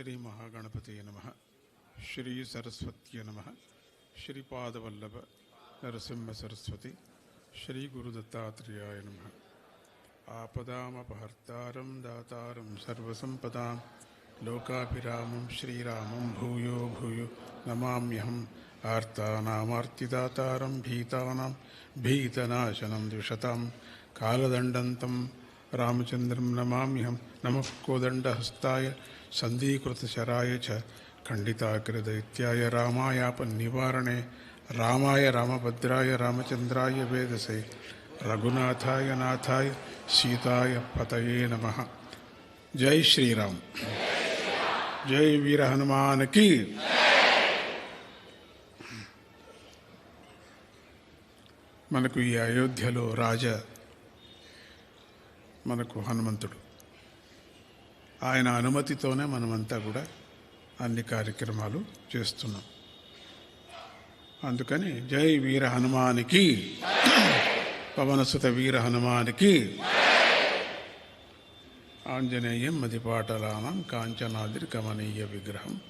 श्री महागणपते नम। श्री सरस्वत नम। श्रीपादवल्लभ नरसिंह सरस्वती। श्री गुरुदत्तात्रेयाय नमः। आपदामपहर्तारं दातारं सर्वसम्पदां लोकाभिरामं श्रीरामं भूयो भूयो, नमाम्यहम् आर्तानामार्तिदातारं भीतानां भीतनाशनं द्विषतां कालदण्डन्तं భీతనాశనం ద్విషతాం కాలదండంతం రామచంద్రం నమామ్యహం నమః కోదండహస్తాయ సంధీకృతశరాయ చ ఖండితాగ్రదైత్యాయ రామాయాపన్నివారణే రామాయ రామభద్రాయ రామచంద్రాయ వేదసే రఘునాథాయ నాథాయ సీతాయ పతయే నమ జై శ్రీరామ్ జై వీర హనుమానికి మనకు ఈ అయోధ్యలో రాజ మనకు హనుమంతుడు. ఆయన అనుమతితోనే మనమంతా కూడా అన్ని కార్యక్రమాలు చేస్తున్నాం. అందుకని జై వీర హనుమానికి పవనసుత వీర హనుమానికి ఆంజనేయం మదిపాటలానం కాంచనాద్రి కమనీయ విగ్రహం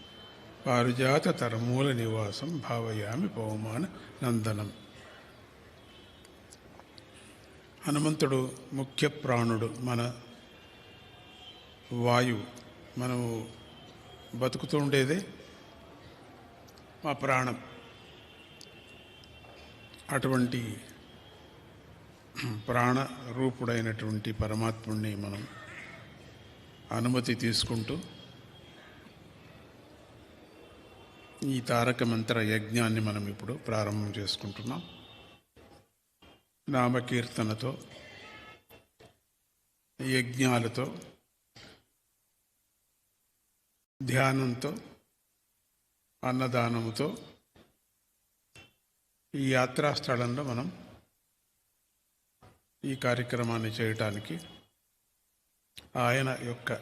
పారిజాత తరమూల నివాసం భావయామి పౌమాన నందనం. హనుమంతుడు ముఖ్య ప్రాణుడు మన వాయువు. మనము బతుకుతూ ఉండేదే మా ప్రాణం. అటువంటి ప్రాణ రూపుడైనటువంటి పరమాత్ముడిని మనం అనుమతి తీసుకుంటూ ఈ తారక మంత్ర యజ్ఞాన్ని మనం ఇప్పుడు ప్రారంభం చేసుకుంటున్నాం. నామకీర్తనతో యజ్ఞాలతో ధ్యానంతో అన్నదానంతో ఈ యాత్రా స్థలంలో మనం ఈ కార్యక్రమాన్ని చేయటానికి ఆయన యొక్క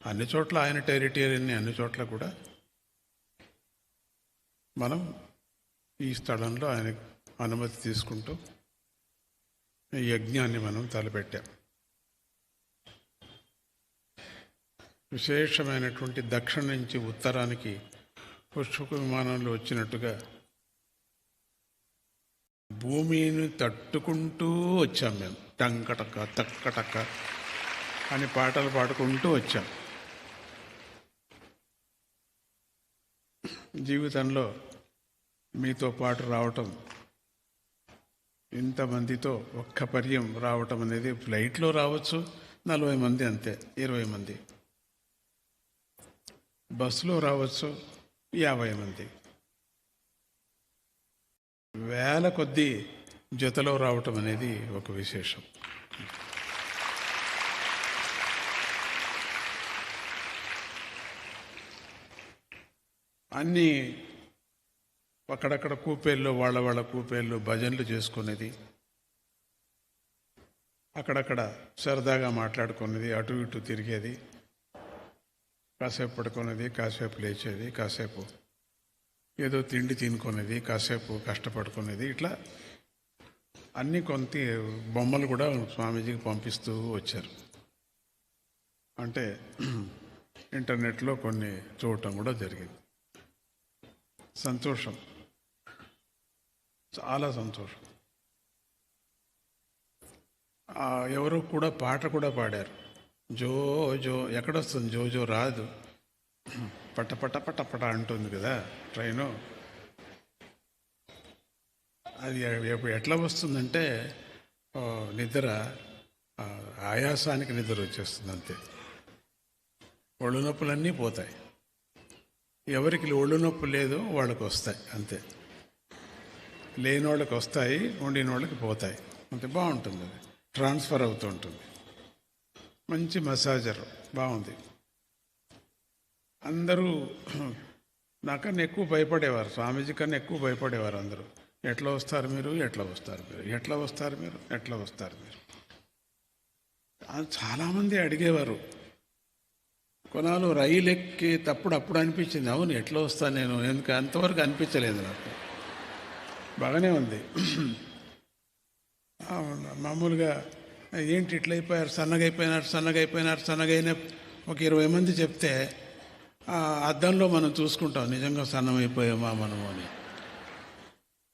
అన్ని చోట్ల ఆయన టెరిటరీని అన్ని చోట్ల కూడా మనం ఈ స్థలంలో ఆయన అనుమతి తీసుకుంటూ ఈ యజ్ఞాన్ని మనం తలపెట్టాం. విశేషమైనటువంటి దక్షిణ నుంచి ఉత్తరానికి పుష్పక విమానంలో వచ్చినట్టుగా భూమిని తట్టుకుంటూ వచ్చాం మేము. టంకటక తక్కటక అని పాటలు పాడుకుంటూ వచ్చాం. జీవితంలో మీతో పాటు రావటం ఇంతమందితో ఒక్క పర్యం రావటం అనేది ఫ్లైట్లో రావచ్చు నలభై మంది అంతే ఇరవై మంది. బస్సులో రావచ్చు యాభై మంది. వేల కొద్దీ జతలో రావటం అనేది ఒక విశేషం. అన్నీ అక్కడక్కడ కూపేళ్ళు వాళ్ళ వాళ్ళ కూపేళ్ళు భజనలు చేసుకునేది. అక్కడక్కడ సరదాగా మాట్లాడుకునేది అటు ఇటు తిరిగేది. కాసేపు పడుకునేది కాసేపు లేచేది కాసేపు ఏదో తిండి తినుకునేది కాసేపు కష్టపడుకునేది. ఇట్లా అన్ని కొంత బొమ్మలు కూడా స్వామీజీకి పంపిస్తూ వచ్చారు. అంటే ఇంటర్నెట్లో కొన్ని చూడటం కూడా జరిగింది. సంతోషం. చాలా సంతోషం. ఎవరు కూడా పాట కూడా పాడారు. జో జో ఎక్కడొస్తుంది? జో జో రాదు. పట పట పట పట అంటుంది కదా ట్రైను. అది ఎట్లా వస్తుందంటే నిద్ర ఆయాసానికి నిద్ర వచ్చేస్తుంది అంతే. ఒళ్ళు నొప్పులన్నీ పోతాయి. ఎవరికి ఒళ్ళు నొప్పి లేదో వాళ్ళకి వస్తాయి అంతే. లేని వాళ్ళకి వస్తాయి ఉండిన వాళ్ళకి పోతాయి. అంతే బాగుంటుంది అది. ట్రాన్స్ఫర్ అవుతూ ఉంటుంది. మంచి మసాజర్ బాగుంది. అందరూ నాకన్నా ఎక్కువ భయపడేవారు స్వామీజీ కన్నా ఎక్కువ భయపడేవారు అందరూ. ఎట్లా వస్తారు మీరు? ఎట్లా వస్తారు మీరు? ఎట్లా వస్తారు మీరు? ఎట్లా వస్తారు మీరు? చాలామంది అడిగేవారు. కొనాలు రైలు ఎక్కి తప్పుడు అప్పుడు అనిపించింది అవును ఎట్లా వస్తాను నేను? ఎందుకు? అంతవరకు అనిపించలేదు నాకు. బాగానే ఉంది. మామూలుగా ఏంటి ఇట్లా అయిపోయారు సన్నగైపోయినారు సన్నగైపోయినారు సన్నగైన ఒక ఇరవై మంది చెప్తే అద్దంలో మనం చూసుకుంటాం నిజంగా సన్నమైపోయామా మనము అని.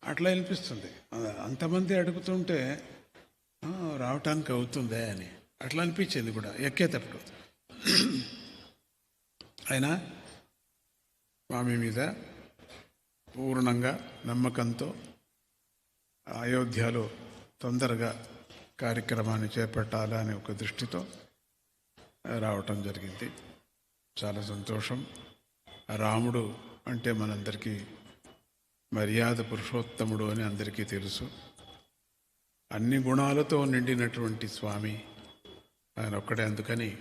అట్లా అనిపిస్తుంది. అంతమంది అడుగుతుంటే రావటానికి అవుతుందే అని. అట్లా అనిపించింది కూడా ఎక్కేటప్పుడు. అయినా స్వామి మీద పూర్ణంగా నమ్మకంతో అయోధ్యలో తొందరగా కార్యక్రమాన్ని చేపట్టాలని ఒక దృష్టితో రావటం జరిగింది. చాలా సంతోషం. రాముడు అంటే మనందరికీ మర్యాద పురుషోత్తముడు అని అందరికీ తెలుసు. అన్ని గుణాలతో నిండినటువంటి స్వామి ఆయన ఒక్కడే. అందుకని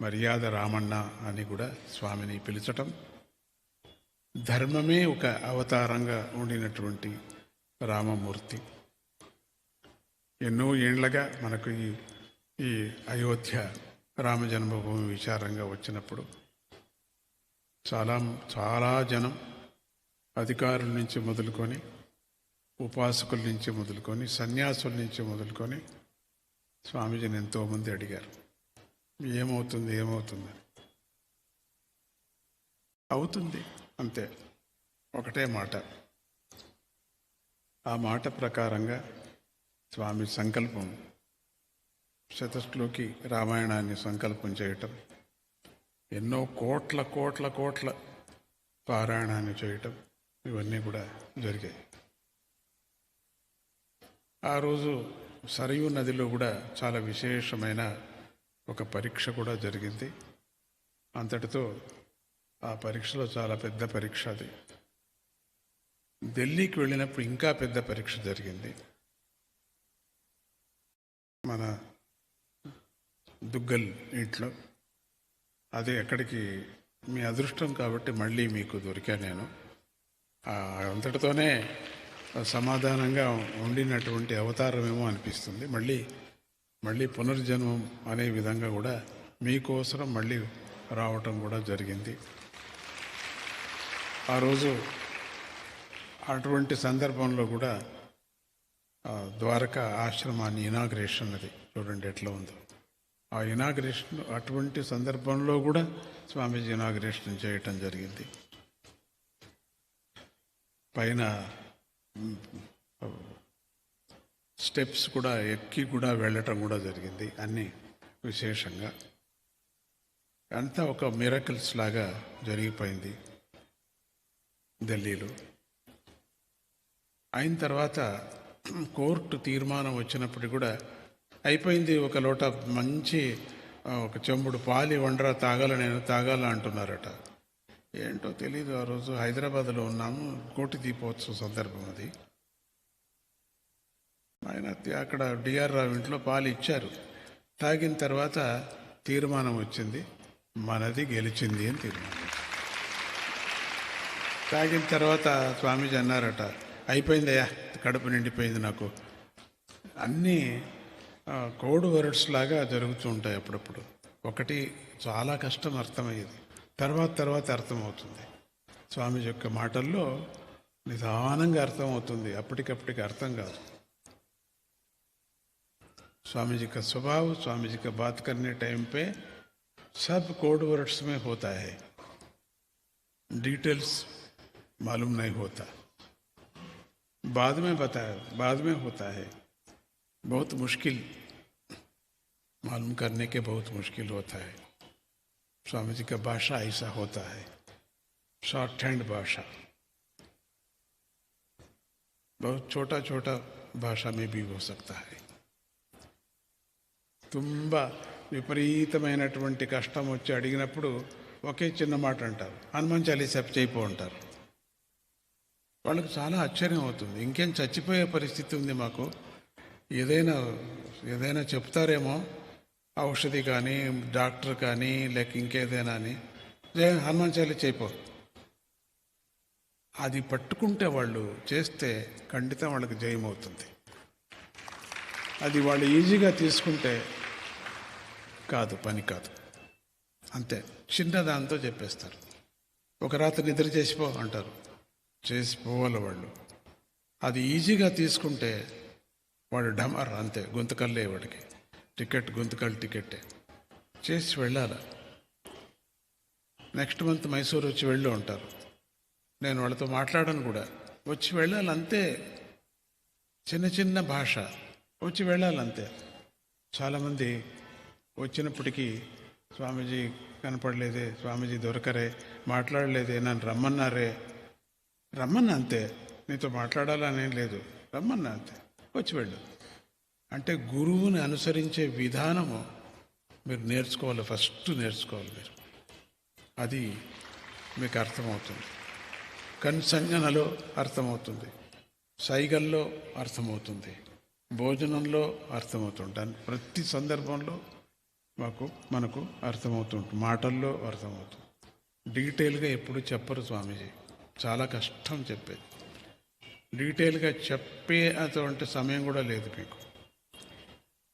మర్యాద రామన్న అని కూడా స్వామిని పిలిచటం ధర్మమే ఒక అవతారంగా ఉండినటువంటి రామమూర్తి. ఎన్నో ఏండ్లగా మనకు ఈ ఈ అయోధ్య రామ జన్మభూమి విచారంగా వచ్చినప్పుడు చాలా చాలా జనం అధికారుల నుంచి మొదలుకొని ఉపాసకుల నుంచి మొదలుకొని సన్యాసుల నుంచి మొదలుకొని స్వామీజీని ఎంతోమంది అడిగారు. ఏమవుతుంది ఏమవుతుంది అవుతుంది. అంతే. ఒకటే మాట. ఆ మాట ప్రకారంగా స్వామి సంకల్పం శతశ్లోకి రామాయణాన్ని సంకల్పం చేయటం ఎన్నో కోట్ల కోట్ల కోట్ల పారాయణాన్ని చేయటం ఇవన్నీ కూడా జరిగాయి. ఆ రోజు సరయూ నదిలో కూడా చాలా విశేషమైన ఒక పరీక్ష కూడా జరిగింది. అంతటితో ఆ పరీక్షలో చాలా పెద్ద పరీక్ష అది. ఢిల్లీకి వెళ్ళినప్పుడు ఇంకా పెద్ద పరీక్ష జరిగింది. మన దుగ్గల్ ఇంట్లో. అది ఎక్కడికి మీ అదృష్టం కాబట్టి మళ్ళీ మీకు దొరికా నేను. అంతటితోనే సమాధానంగా ఉండినటువంటి అవతారమేమో అనిపిస్తుంది. మళ్ళీ మళ్ళీ పునర్జన్మం అనే విధంగా కూడా మీకోసరం మళ్ళీ రావటం కూడా జరిగింది. ఆ రోజు అటువంటి సందర్భంలో కూడా ద్వారక ద్వారకా ఆశ్రమాన్ని ఇనాగ్రేషన్ అది. చూడండి ఎట్లా ఉందో. ఆ ఇనాగ్రేషన్ అటువంటి సందర్భంలో కూడా స్వామీజీ ఇనాగ్రేషన్ చేయటం జరిగింది. పైన స్టెప్స్ కూడా ఎక్కి కూడా వెళ్ళటం కూడా జరిగింది అన్నీ విశేషంగా. అంతా ఒక మిరకల్స్ లాగా జరిగిపోయింది. ఢిల్లీలో. అయిన తర్వాత కోర్టు తీర్మానం వచ్చినప్పుడు కూడా అయిపోయింది ఒక లోట మంచి ఒక చెంబుడు పాలి వండరా తాగాల నేను తాగాల అంటున్నారట. ఏంటో తెలీదు ఆ రోజు. హైదరాబాద్లో ఉన్నాము. కోటి దీపోత్సవ సందర్భం అది. ఆయన అక్కడ డిఆర్ రావు ఇంట్లో పాలు ఇచ్చారు. తాగిన తర్వాత తీర్మానం వచ్చింది. మనది గెలిచింది అని తీర్మానం. తాగిన తర్వాత స్వామీజీ అన్నారట అయిపోయిందయ్యా కడుపు నిండిపోయింది నాకు అన్నీ ఆ, కోడ్ వర్డ్స్ లాగా జరుగుతూ ఉంటాయి అప్పుడప్పుడు ఒకటి చాలా కష్టం అర్థమయ్యేది తర్వాత తర్వాత అర్థమవుతుంది స్వామీజీ యొక్క మాటల్లో నిదానంగా అర్థమవుతుంది అప్పటికప్పటికి అర్థం కాదు स्वामी जी का स्वभाव स्वामी जी का बात करने टाइम पे सब कोड वर्ड्स में होता है डिटेल्स मालूम नहीं होता बाद में बताया बाद में होता है बहुत मुश्किल मालूम करने के बहुत मुश्किल होता है स्वामी जी का भाषा ऐसा होता है शॉर्ट हैंड भाषा बहुत छोटा छोटा भाषा में भी हो सकता है ತುಂಬ విపరీతమైనటువంటి కష్టం వచ్చి అడిగినప్పుడు ఒకే చిన్న మాట అంటారు హనుమాన్ చాలీసా చేయిపో అంటారు వాళ్ళకి చాలా ఆశ్చర్యం అవుతుంది. ఇంకేం చచ్చిపోయే పరిస్థితి ఉంది మాకు. ఏదైనా ఏదైనా చెప్తారేమో ఔషధి కానీ డాక్టర్ కానీ లేక ఇంకేదైనా అని. హనుమాన్ చాలీస చేయిపో అది పట్టుకుంటే వాళ్ళు చేస్తే ఖండితం వాళ్ళకి జయం అవుతుంది. అది వాళ్ళు ఈజీగా తీసుకుంటే కాదు పని కాదు. అంతే. చిన్న దాంతో చెప్పేస్తారు. ఒక రాత్రి నిద్ర చేసిపో అంటారు. చేసిపోవాలి వాళ్ళు. అది ఈజీగా తీసుకుంటే వాడు డమర్ అంతే గొంతుకల్లే వాడికి. టికెట్ గొంతుకల్ టికెట్టే చేసి వెళ్ళాలి? నెక్స్ట్ మంత్ మైసూర్ వచ్చి వెళ్ళి ఉంటారు నేను వాళ్ళతో మాట్లాడను కూడా. వచ్చి వెళ్ళాలి అంతే చిన్న చిన్న భాష. వచ్చి వెళ్ళాలి అంతే చాలామంది వచ్చినప్పటికీ స్వామీజీ కనపడలేదే స్వామీజీ దొరకరే మాట్లాడలేదే నన్ను రమ్మన్నారే రమ్మన్నా అంతే నీతో మాట్లాడాలనేం లేదు. రమ్మన్నా అంతే వచ్చి వెళ్ళు. అంటే గురువుని అనుసరించే విధానము మీరు నేర్చుకోవాలి ఫస్ట్ నేర్చుకోవాలి మీరు. అది మీకు అర్థమవుతుంది. కన్సంజనలో అర్థమవుతుంది. సైగల్లో అర్థమవుతుంది. భోజనంలో అర్థమవుతుంది. దాని ప్రతి సందర్భంలో మాకు మనకు అర్థమవుతుంటుంది. మాటల్లో అర్థమవుతుంది. డీటెయిల్గా ఎప్పుడు చెప్పరు స్వామీజీ. చాలా కష్టం చెప్పేది. డీటెయిల్గా చెప్పే అటువంటి సమయం కూడా లేదు మీకు.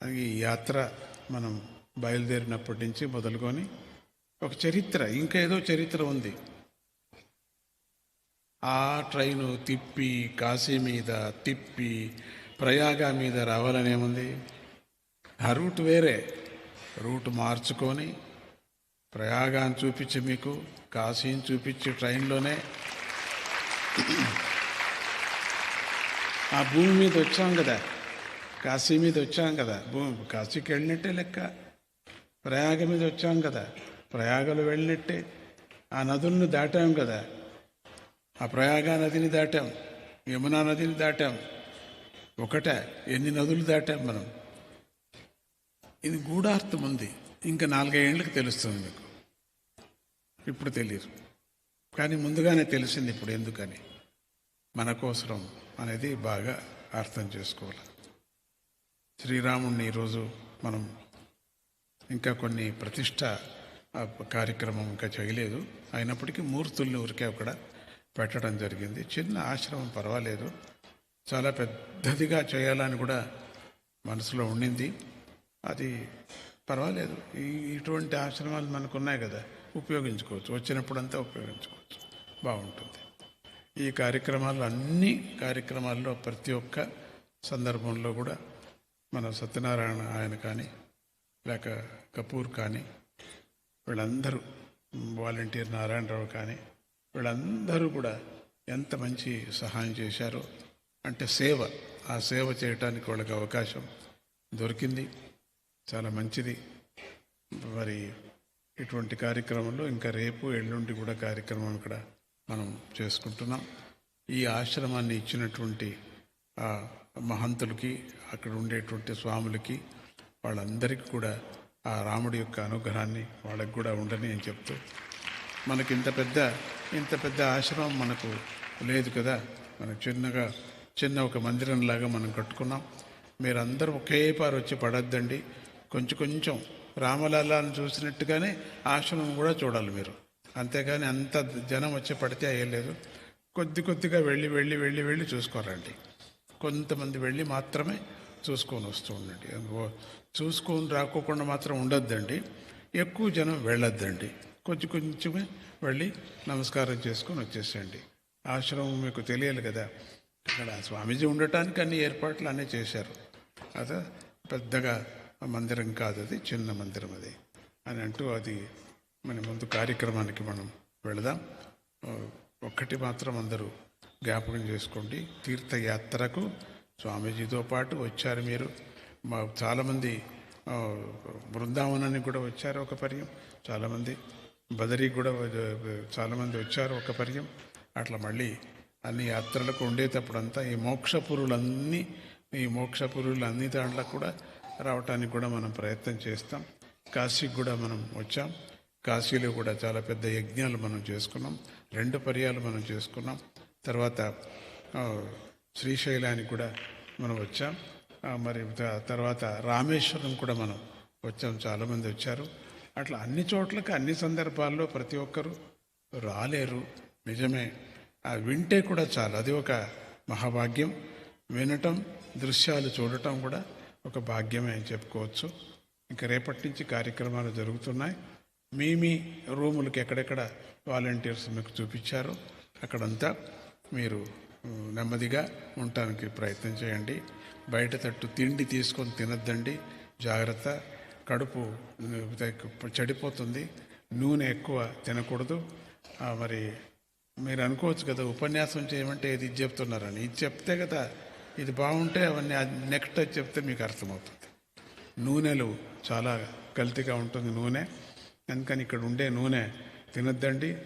అది ఈ యాత్ర మనం బయలుదేరినప్పటి నుంచి మొదలుకొని ఒక చరిత్ర ఇంకా ఏదో చరిత్ర ఉంది. ఆ ట్రైను తిప్పి కాశీ మీద తిప్పి ప్రయాగ మీద రావాలని ఏముంది? ఆ రూట్ వేరే. రూట్ మార్చుకొని ప్రయాగాన్ని చూపించి మీకు కాశీని చూపించి ట్రైన్లోనే ఆ భూమి మీద వచ్చాం కదా. కాశీ మీద వచ్చాం కదా. భూమి కాశీకి వెళ్ళినట్టే లెక్క. ప్రయాగ మీద వచ్చాం కదా. ప్రయాగలు వెళ్ళినట్టే. ఆ నదులను దాటాం కదా. ఆ ప్రయాగ నదిని దాటాం. యమునా నదిని దాటాం. ఒకటే ఎన్ని నదులు దాటాం మనం? ఇది గూఢార్థం ఉంది. ఇంకా నాలుగైదేళ్ళకి తెలుస్తుంది మీకు. ఇప్పుడు తెలియదు. కానీ ముందుగానే తెలిసింది ఇప్పుడు ఎందుకని? మన కోసరం అనేది బాగా అర్థం చేసుకోవాలి. శ్రీరాముణ్ణి ఈరోజు మనం ఇంకా కొన్ని ప్రతిష్ట కార్యక్రమం ఇంకా చేయలేదు. అయినప్పటికీ మూర్తుల్ని ఊరికే అక్కడ పెట్టడం జరిగింది. చిన్న ఆశ్రమం పర్వాలేదు. చాలా పెద్దదిగా చేయాలని కూడా మనసులో ఉండింది. అది పర్వాలేదు. ఈ ఇటువంటి ఆశ్రమాలు మనకు ఉన్నాయి కదా. ఉపయోగించుకోవచ్చు. వచ్చినప్పుడంతా ఉపయోగించుకోవచ్చు బాగుంటుంది. ఈ కార్యక్రమాలు అన్ని కార్యక్రమాల్లో ప్రతి ఒక్క సందర్భంలో కూడా మన సత్యనారాయణ ఆయన కానీ లేక కపూర్ కానీ వీళ్ళందరూ వాలంటీర్ నారాయణరావు కానీ వీళ్ళందరూ కూడా ఎంత మంచి సహాయం చేశారో అంటే సేవ ఆ సేవ చేయటానికి వాళ్ళకి అవకాశం దొరికింది. చాలా మంచిది. మరి ఇటువంటి కార్యక్రమంలో ఇంకా రేపు ఎల్లుండి కూడా కార్యక్రమం ఇక్కడ మనం చేసుకుంటున్నాం. ఈ ఆశ్రమాన్ని ఇచ్చినటువంటి మహంతులకి అక్కడ ఉండేటువంటి స్వాములకి వాళ్ళందరికీ కూడా ఆ రాముడి యొక్క అనుగ్రహాన్ని వాళ్ళకి కూడా ఉండని అని చెప్తూ మనకి ఇంత పెద్ద ఇంత పెద్ద ఆశ్రమం మనకు లేదు కదా. మనం చిన్నగా చిన్న ఒక మందిరంలాగా మనం కట్టుకున్నాం. మీరందరూ ఒకే పారు వచ్చి పడద్దండి. కొంచెం కొంచెం రామలాలాను చూసినట్టుగానే ఆశ్రమం కూడా చూడాలి మీరు. అంతేగాని అంత జనం వచ్చి పడితే అయ్యలేదు కొద్ది కొద్దిగా వెళ్ళి వెళ్ళి వెళ్ళి వెళ్ళి చూసుకోరండి. కొంతమంది వెళ్ళి మాత్రమే చూసుకొని వస్తూ ఉండండి. చూసుకొని రాకోకుండా మాత్రం ఉండొద్దండి. ఎక్కువ జనం వెళ్ళొద్దండి. కొంచెం కొంచెమే వెళ్ళి నమస్కారం చేసుకొని వచ్చేసేయండి. ఆశ్రమం మీకు తెలియాలి కదా. అక్కడ స్వామీజీ ఉండటానికి అన్ని ఏర్పాట్లు అన్నీ చేశారు. అదే పెద్దగా మందిరం కాదు అది చిన్న మందిరం అది అని అంటూ అది మన ముందు కార్యక్రమానికి మనం వెళదాం. ఒక్కటి మాత్రం అందరూ జ్ఞాపకం చేసుకోండి. తీర్థయాత్రకు స్వామీజీతో పాటు వచ్చారు మీరు. మా చాలామంది బృందావనానికి కూడా వచ్చారు ఒక పర్యం. చాలామంది బదరికి కూడా చాలామంది వచ్చారు ఒక పర్యం. అట్లా మళ్ళీ అన్ని యాత్రలకు ఉండేటప్పుడంతా ఈ మోక్షపురులన్నీ ఈ మోక్షపురులు అన్ని దాంట్లో కూడా రావటానికి కూడా మనం ప్రయత్నం చేస్తాం. కాశీకి కూడా మనం వచ్చాం. కాశీలో కూడా చాలా పెద్ద యజ్ఞాలు మనం చేసుకున్నాం. రెండు పర్యాలు మనం చేసుకున్నాం. తర్వాత శ్రీశైలానికి కూడా మనం వచ్చాం. మరి తర్వాత రామేశ్వరం కూడా మనం వచ్చాం. చాలామంది వచ్చారు. అట్లా అన్ని చోట్లకి అన్ని సందర్భాల్లో ప్రతి ఒక్కరూ రాలేరు. నిజమే. ఆ వింటే కూడా చాలు. అది ఒక మహాభాగ్యం. వినటం దృశ్యాలు చూడటం కూడా ఒక భాగ్యమే అని చెప్పుకోవచ్చు. ఇంకా రేపటి నుంచి కార్యక్రమాలు జరుగుతున్నాయి. మీ మీ రూములకి ఎక్కడెక్కడ వాలంటీర్స్ మీకు చూపించారో అక్కడంతా మీరు నెమ్మదిగా ఉండటానికి ప్రయత్నం చేయండి. బయట తట్టు తిండి తీసుకొని తినద్దండి. జాగ్రత్త. కడుపు చెడిపోతుంది. నూనె ఎక్కువ తినకూడదు. మరి మీరు అనుకోవచ్చు కదా ఉపన్యాసం చేయమంటే ఇది ఇది చెప్తున్నారని. ఇది చెప్తే కదా ఇది బాగుంటే అవన్నీ నెక్స్ట్ అది చెప్తే మీకు అర్థమవుతుంది. నూనెలు చాలా కల్తీగా ఉంటుంది నూనె. అందుకని ఇక్కడ ఉండే నూనె తినద్దండి.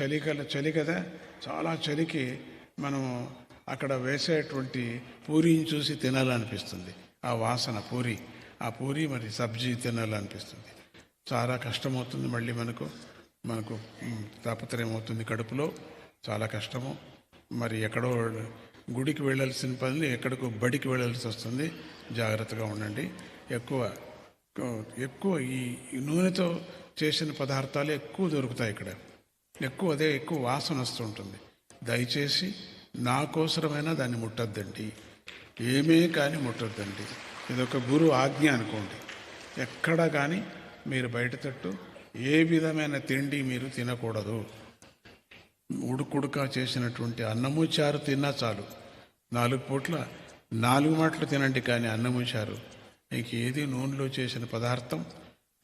చలి కల చలి కదా. చాలా చలికి మనం అక్కడ వేసేటువంటి పూరిని చూసి తినాలనిపిస్తుంది. ఆ వాసన పూరి. ఆ పూరి మరి సబ్జీ తినాలనిపిస్తుంది. చాలా కష్టమవుతుంది మళ్ళీ మనకు. మనకు తాపత్రయం అవుతుంది కడుపులో. చాలా కష్టము. మరి ఎక్కడో గుడికి వెళ్ళాల్సిన పని ఎక్కడికో బడికి వెళ్ళాల్సి వస్తుంది. జాగ్రత్తగా ఉండండి. ఎక్కువ ఎక్కువ ఈ నూనెతో చేసిన పదార్థాలు ఎక్కువ దొరుకుతాయి ఇక్కడ. ఎక్కువ అదే ఎక్కువ వాసన వస్తుంటుంది. దయచేసి నాకోసరమైనా దాన్ని ముట్టొద్దండి. ఏమే కానీ ముట్టొద్దండి. ఇదొక గురు ఆజ్ఞ అనుకోండి. ఎక్కడ కానీ మీరు బయట తట్టు ఏ విధమైన తిండి మీరు తినకూడదు. ఉడుకుడుక చేసినటువంటి అన్నము చారు తిన్నా చాలు. నాలుగు పూట్ల నాలుగు మాటలు తినండి కానీ అన్నము చారు. మీకు ఏది నూనెలో చేసిన పదార్థం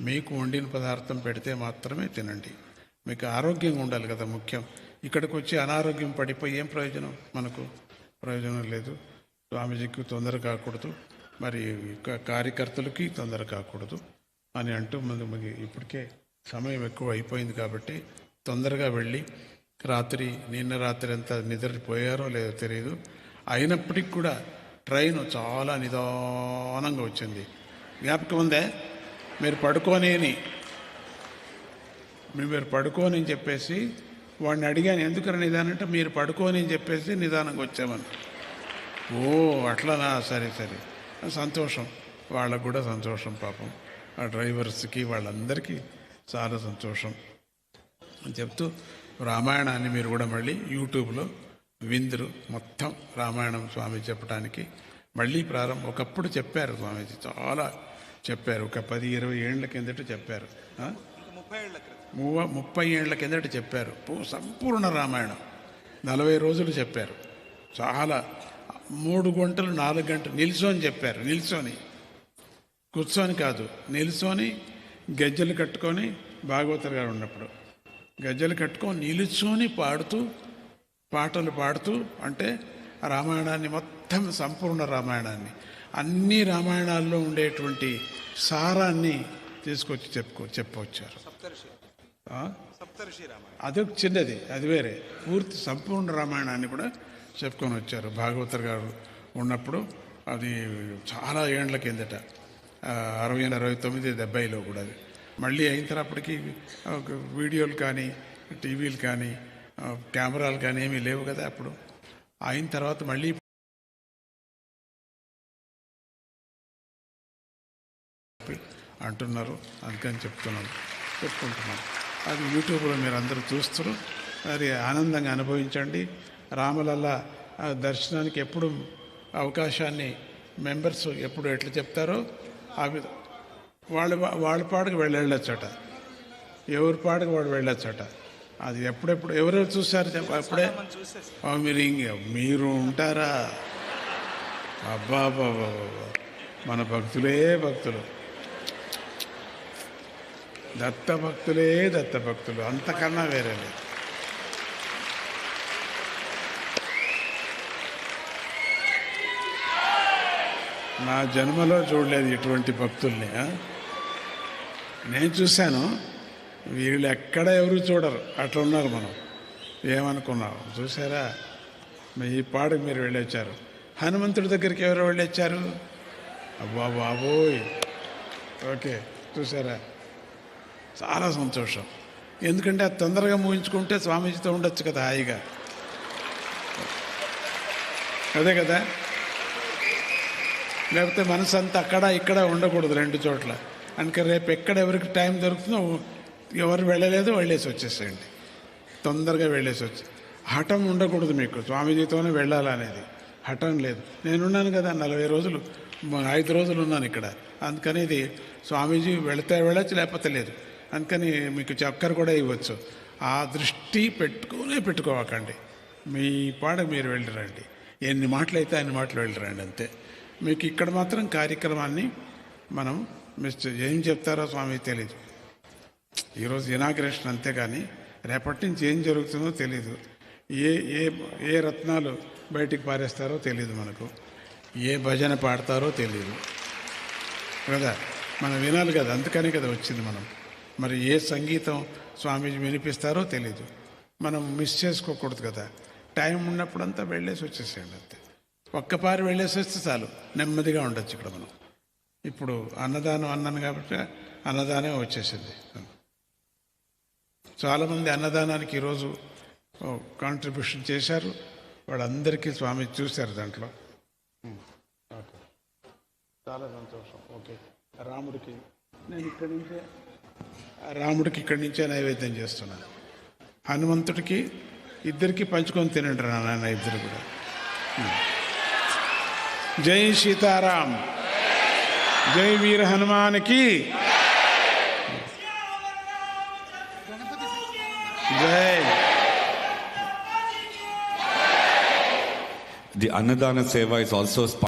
మీకు వండిన పదార్థం పెడితే మాత్రమే తినండి. మీకు ఆరోగ్యంగా ఉండాలి కదా ముఖ్యం. ఇక్కడికి వచ్చి అనారోగ్యం పడిపోయి ఏం ప్రయోజనం? మనకు ప్రయోజనం లేదు. స్వామీజీకి తొందర కాకూడదు. మరి కార్యకర్తలకి తొందర కాకూడదు అని అంటూ ముందు ఇప్పటికే సమయం ఎక్కువ అయిపోయింది కాబట్టి తొందరగా వెళ్ళి రాత్రి నిన్న రాత్రి ఎంత నిద్రపోయారో లేదో తెలియదు అయినప్పటికి కూడా ట్రైన్ చాలా నిదానంగా వచ్చింది. జ్ఞాపకం ఉందే? మీరు పడుకోనేని మీరు పడుకోని అని చెప్పేసి వాడిని అడిగాను ఎందుకని నిదానంటే మీరు పడుకోని అని చెప్పేసి నిదానంగా వచ్చామని. ఓ అట్లనా? సరే సరే. సంతోషం. వాళ్ళకు కూడా సంతోషం పాపం. ఆ డ్రైవర్స్కి వాళ్ళందరికీ చాలా సంతోషం అని చెప్తూ రామాయణాన్ని మీరు కూడా మళ్ళీ యూట్యూబ్లో విందురు. మొత్తం రామాయణం స్వామి చెప్పడానికి మళ్ళీ ప్రారంభం. ఒకప్పుడు చెప్పారు స్వామీజీ చాలా చెప్పారు. ఒక పది ఇరవై ఏళ్ళ కిందట చెప్పారు. ఆ? ముప్పై ఏళ్ళ కిందట చెప్పారు. సంపూర్ణ రామాయణం. నలభై రోజులు చెప్పారు. చాలా మూడు గంటలు నాలుగు గంటలు నిల్చొని చెప్పారు. నిల్చొని కూర్చొని కాదు. నిల్చొని గజ్జలు కట్టుకొని భాగవతర్ గారు ఉన్నప్పుడు. గజ్జలు కట్టుకొని నిలుచొని పాడుతూ పాటలు పాడుతూ అంటే రామాయణాన్ని మొత్తం సంపూర్ణ రామాయణాన్ని. అన్ని రామాయణాల్లో ఉండేటువంటి సారాన్ని తీసుకొచ్చి చెప్పుకో చెప్పవచ్చారు రామాయణ. అదొక చిన్నది అది వేరే. పూర్తి సంపూర్ణ రామాయణాన్ని కూడా చెప్పుకొని వచ్చారు భాగవతర్ గారు ఉన్నప్పుడు. అది చాలా ఏండ్ల కిందట. అరవై అరవై తొమ్మిది డెబ్బైలో కూడా అది. మళ్ళీ అయిన తర్వాతకి ఒక వీడియోలు కానీ టీవీలు కానీ కెమెరాలు కానీ ఏమీ లేవు కదా అప్పుడు. అయిన తర్వాత మళ్ళీ అంటున్నారు. అందుకని చెప్తున్నాను. చెప్పుకుంటున్నాను. అది యూట్యూబ్లో మీరు అందరూ చూస్తారు. మరి ఆనందంగా అనుభవించండి. రామలల్ల దర్శనానికి ఎప్పుడు అవకాశాన్ని మెంబర్స్ ఎప్పుడు ఎట్లా చెప్తారో అవి వాళ్ళ వాళ్ళ పాటకు వెళ్ళొచ్చట. ఎవరి పాటకు వాడు వెళ్ళొచ్చట. అది ఎప్పుడెప్పుడు ఎవరెవరు చూశారు అప్పుడే? మీరు ఇంక మీరు ఉంటారా? అబ్బా అబ్బా, అబ్బా. మన భక్తులే భక్తులు. దత్త భక్తులే దత్త భక్తులు అంతకన్నా వేరే లేదు. నా జన్మలో చూడలేదు ఇటువంటి భక్తుల్ని నేను చూశాను. వీళ్ళు ఎక్కడ ఎవరు చూడరు. అట్లా ఉన్నారు మనం. ఏమనుకున్నావు చూసారా మీ ఈ పాడకు మీరు వెళ్ళొచ్చారు. హనుమంతుడి దగ్గరికి ఎవరు వెళ్ళొచ్చారు? అబ్బా బాబోయ్. ఓకే చూసారా చాలా సంతోషం. ఎందుకంటే అది తొందరగా ముగించుకుంటే స్వామీజీతో ఉండొచ్చు కదా హాయిగా. అదే కదా. లేకపోతే మనసు అంతా అక్కడ ఇక్కడ ఉండకూడదు రెండు చోట్ల. అందుకే రేపు ఎక్కడ ఎవరికి టైం దొరుకుతుందో ఎవరు వెళ్ళలేదు వెళ్ళేసి వచ్చేసేయండి. తొందరగా వెళ్ళేసి వచ్చి. హఠం ఉండకూడదు మీకు. స్వామీజీతోనే వెళ్ళాలనేది. హఠం లేదు. నేనున్నాను కదా నలభై రోజులు. ఐదు రోజులు ఉన్నాను ఇక్కడ. అందుకని ఇది స్వామీజీ వెళితే వెళ్ళచ్చు లేకపోతే లేదు. అందుకని మీకు చక్కర కూడా ఇవ్వచ్చు. ఆ దృష్టి పెట్టుకునే పెట్టుకోవకండి. మీ పాడ మీరు వెళ్ళిరండి. ఎన్ని మాటలు అయితే అన్ని మాటలు వెళ్ళిరండి అంతే. మీకు ఇక్కడ మాత్రం కార్యక్రమాన్ని మనం మిస్ ఏం చెప్తారో స్వామి తెలియదు ఈరోజు ఇనాగ్రేషన్ అంతే కానీ రేపటి నుంచి ఏం జరుగుతుందో తెలీదు. ఏ ఏ ఏ రత్నాలు బయటికి పారేస్తారో తెలియదు మనకు. ఏ భజన పాడతారో తెలియదు కదా? మనం వినాలి కదా? అందుకనే కదా వచ్చింది మనం. మరి ఏ సంగీతం స్వామీజీ వినిపిస్తారో తెలీదు. మనం మిస్ చేసుకోకూడదు కదా. టైం ఉన్నప్పుడంతా వెళ్ళేసి వచ్చేసేయండి అంతే. ఒక్కపారి వెళ్ళేసి వస్తే చాలు. నెమ్మదిగా ఉండొచ్చు ఇక్కడ మనం. ఇప్పుడు అన్నదానం అన్నాను కాబట్టి అన్నదానం వచ్చేసింది. చాలామంది అన్నదానానికి ఈరోజు కాంట్రిబ్యూషన్ చేశారు. వాళ్ళందరికీ స్వామి చూశారు దాంట్లో. ఓకే. చాలా సంతోషం. ఓకే. రాముడికి నేను ఇక్కడి నుంచే రాముడికి ఇక్కడి నుంచే నైవేద్యం చేస్తున్నాను హనుమంతుడికి ఇద్దరికి పంచుకొని తినండి రా నాన్న ఇద్దరు కూడా. జై సీతారాం. జై వీర హనుమానికి. జై. ది అన్నదాన సేవ ఇస్ ఆల్సో